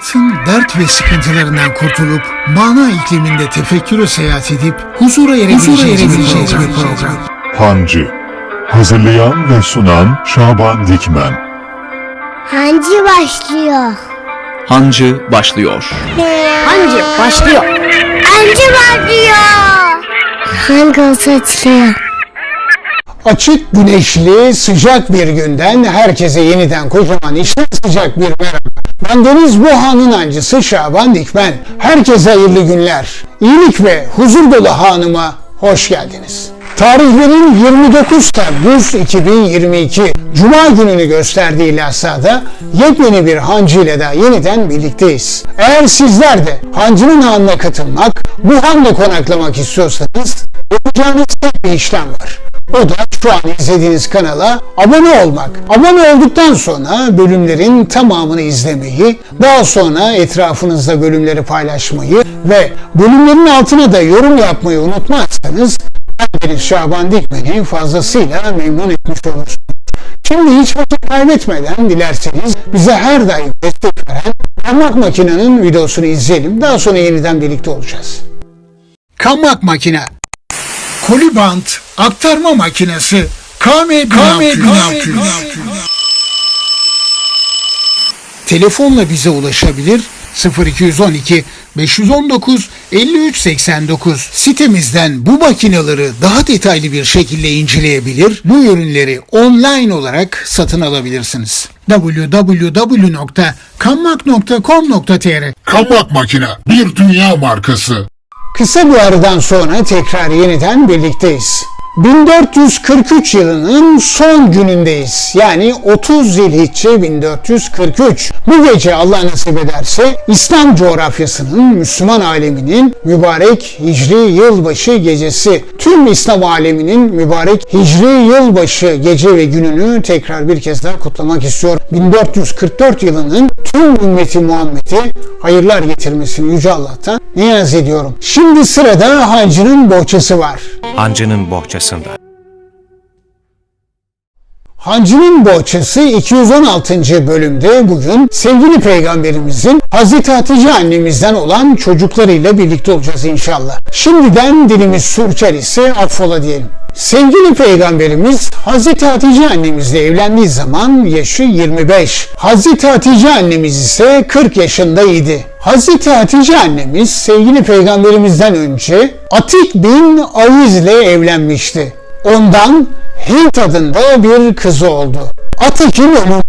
Hayatın dert ve sıkıntılarından kurtulup mana ikliminde tefekkürü seyahat edip huzura erebileceğiniz bir program. Hancı Hazırlayan ve sunan Şaban Dikmen Hancı başlıyor. Hancı başlıyor. Hancı başlıyor. Hancı başlıyor. Hangi olsa açılıyor. Açık, güneşli, sıcak bir günden herkese yeniden kocaman işten sıcak bir merhaba. Ben Deniz Buhan'ın ancısı Şaban Dikmen. Herkese hayırlı günler. İyilik ve huzur dolu hanıma hoş geldiniz. Tarihlerin 29 Temmuz 2022 Cuma gününü gösterdiği Lasa'da yepyeni bir hancı ile daha yeniden birlikteyiz. Eğer sizler de hancının hanına katılmak, bu handa konaklamak istiyorsanız yapacağınız tek bir işlem var. O da şu an izlediğiniz kanala abone olmak. Abone olduktan sonra bölümlerin tamamını izlemeyi, daha sonra etrafınızda bölümleri paylaşmayı ve bölümlerin altına da yorum yapmayı unutmazsanız Deniz Şaban Dikmen'i fazlasıyla memnun etmiş olursunuz. Şimdi hiç vakit kaybetmeden dilerseniz bize her daim destek veren parmak makinenin videosunu izleyelim. Daha sonra yeniden birlikte olacağız. Kammak makine. Kolibant aktarma makinesi. KM 1600. Telefonla bize ulaşabilir 0212 519 5389 sitemizden bu makineleri daha detaylı bir şekilde inceleyebilir, bu ürünleri online olarak satın alabilirsiniz. www.kammak.com.tr Kapak Makine bir dünya markası Kısa bir aradan sonra tekrar yeniden birlikteyiz. 1443 yılının son günündeyiz. Yani 30 Zilhicce 1443. Bu gece Allah nasip ederse İslam coğrafyasının, Müslüman aleminin mübarek Hicri yılbaşı gecesi. Tüm İslam aleminin mübarek Hicri yılbaşı gece ve gününü tekrar bir kez daha kutlamak istiyorum. 1444 yılının tüm ümmeti Muhammed'e hayırlar getirmesini Yüce Allah'tan niyaz ediyorum. Şimdi sırada hancının bohçası var. Hancının bohçasında. Hancının Bohçası 216. bölümde bugün sevgili peygamberimizin Hazreti Hatice annemizden olan çocuklarıyla birlikte olacağız inşallah. Şimdiden dilimiz sürçer ise affola diyelim. Sevgili peygamberimiz Hazreti Hatice annemizle evlendiği zaman yaşı 25. Hazreti Hatice annemiz ise 40 yaşındaydı. Hazreti Hatice annemiz sevgili peygamberimizden önce Atik bin Aviz ile evlenmişti. Ondan Hint adında bir kızı oldu. Atik'in ölümünden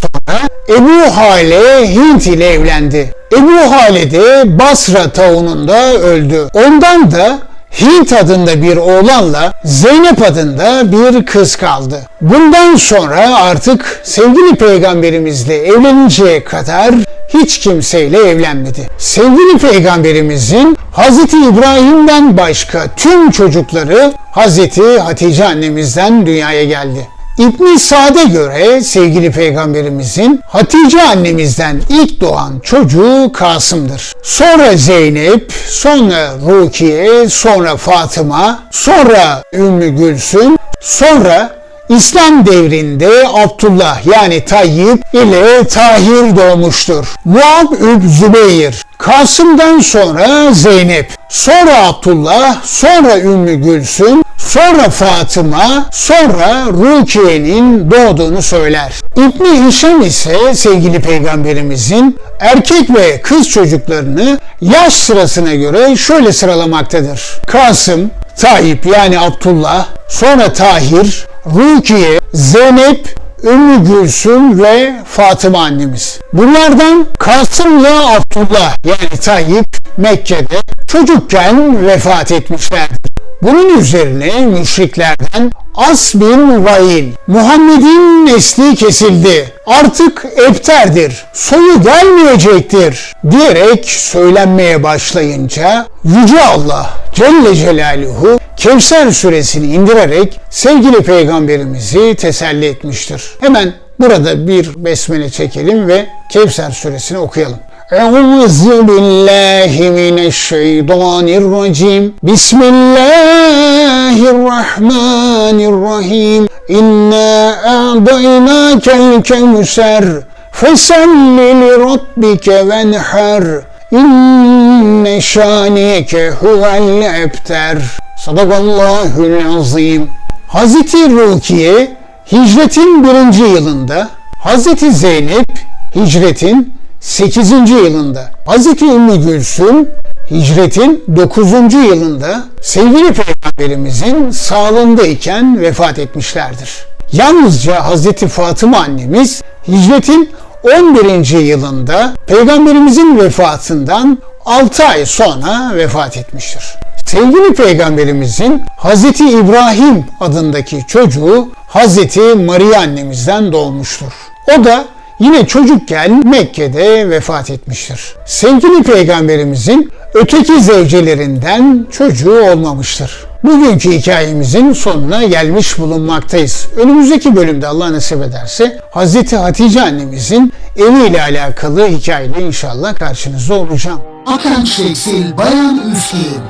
sonra Ebu Hale Hint ile evlendi. Ebu Hale de Basra taununda öldü. Ondan da Hint adında bir oğlanla Zeynep adında bir kız kaldı. Bundan sonra artık sevgili peygamberimizle evleninceye kadar hiç kimseyle evlenmedi. Sevgili peygamberimizin Hazreti İbrahim'den başka tüm çocukları Hazreti Hatice annemizden dünyaya geldi. İbn Sa'd'e göre sevgili peygamberimizin Hatice annemizden ilk doğan çocuğu Kasım'dır. Sonra Zeynep, sonra Rukiye, sonra Fatıma, sonra Ümmü Gülsüm, sonra İslam devrinde Abdullah yani Tayyip ile Tahir doğmuştur. Muab üb Zübeyir, Kasım'dan sonra Zeynep, sonra Abdullah, sonra Ümmü Gülsüm, sonra Fatıma, sonra Rukiye'nin doğduğunu söyler. İbni Hişam ise sevgili peygamberimizin erkek ve kız çocuklarını yaş sırasına göre şöyle sıralamaktadır. Kasım, Tayyip yani Abdullah, sonra Tahir, Rukiye, Zeynep, Ümmü Gülsüm ve Fatıma annemiz. Bunlardan Kasım'la Abdullah yani Tayyip Mekke'de çocukken vefat etmişlerdir. Bunun üzerine müşriklerden As bin Vail, Muhammed'in nesli kesildi, artık epterdir, soyu gelmeyecektir diyerek söylenmeye başlayınca Yüce Allah Celle Celaluhu Kevser suresini indirerek sevgili peygamberimizi teselli etmiştir. Hemen burada bir besmele çekelim ve Kevser suresini okuyalım. Euzu billahi mineşşeytanirracim. Bismillahirrahmanirrahim. İnna a'daynakel kevser. Feselli li rabbike venher inne şanike huvel ebter. Sadakallahül azim. Hazreti Rukiye hicretin birinci yılında, Hazreti Zeynep hicretin 8. yılında, Hazreti Ümmü Gülsüm hicretin 9. yılında sevgili peygamberimizin sağlığındayken vefat etmişlerdir. Yalnızca Hazreti Fatıma annemiz hicretin 11. yılında peygamberimizin vefatından 6 ay sonra vefat etmiştir. Sevgili peygamberimizin Hazreti İbrahim adındaki çocuğu Hazreti Maria annemizden doğmuştur. O da yine çocukken Mekke'de vefat etmiştir. Sevgili peygamberimizin öteki zevcelerinden çocuğu olmamıştır. Bugünkü hikayemizin sonuna gelmiş bulunmaktayız. Önümüzdeki bölümde Allah nasip ederse Hazreti Hatice annemizin eviyle alakalı hikayeyle inşallah karşınızda olacağım. Akanç Tekstil Bayan Üsküyüm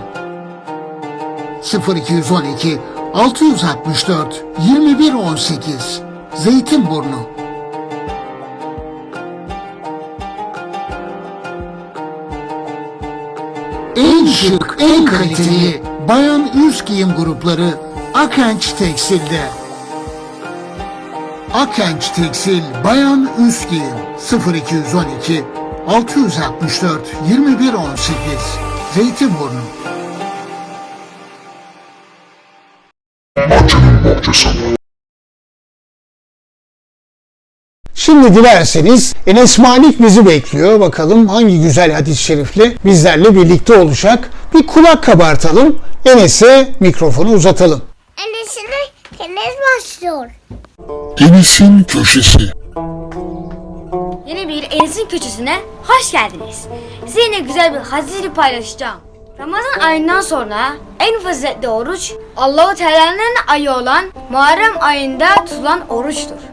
0212 664 2118 Zeytinburnu En şık, en kaliteli bayan üst giyim grupları Akenç Tekstil'de. Akenç Tekstil Bayan Üst Giyim 0212 664 2118 Zeytinburnu Şimdi dilerseniz Enes Malik bizi bekliyor. Bakalım hangi güzel hadis-i şerifle bizlerle birlikte olacak. Bir kulak kabartalım. Enes'e mikrofonu uzatalım. Annesine tenis başlıyor. Enis'in köşesi. Yeni bir Enes'in köşesine hoş geldiniz. Size yine güzel bir hadisi paylaşacağım. Ramazan ayından sonra en faziletli oruç Allahu Teala'nın ayı olan Muharrem ayında tutulan oruçtur.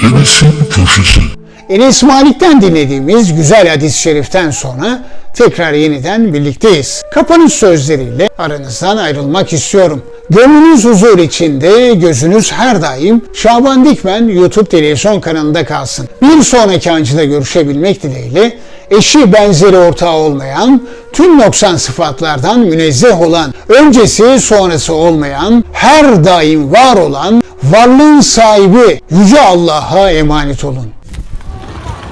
Enis'in köşesi. Enes Malik'ten dinlediğimiz güzel hadis-i şeriften sonra tekrar yeniden birlikteyiz. Kapanış sözleriyle aranızdan ayrılmak istiyorum. Gönlünüz huzur içinde, gözünüz her daim Şaban Dikmen YouTube televizyon kanalında kalsın. Bir sonraki ancıda görüşebilmek dileğiyle eşi benzeri ortağı olmayan, tüm noksan sıfatlardan münezzeh olan, öncesi sonrası olmayan, her daim var olan, varlığın sahibi Yüce Allah'a emanet olun.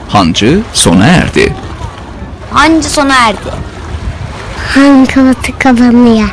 Hancı sona erdi. Anca sona erdi. Hangi kapalı kapanıyor?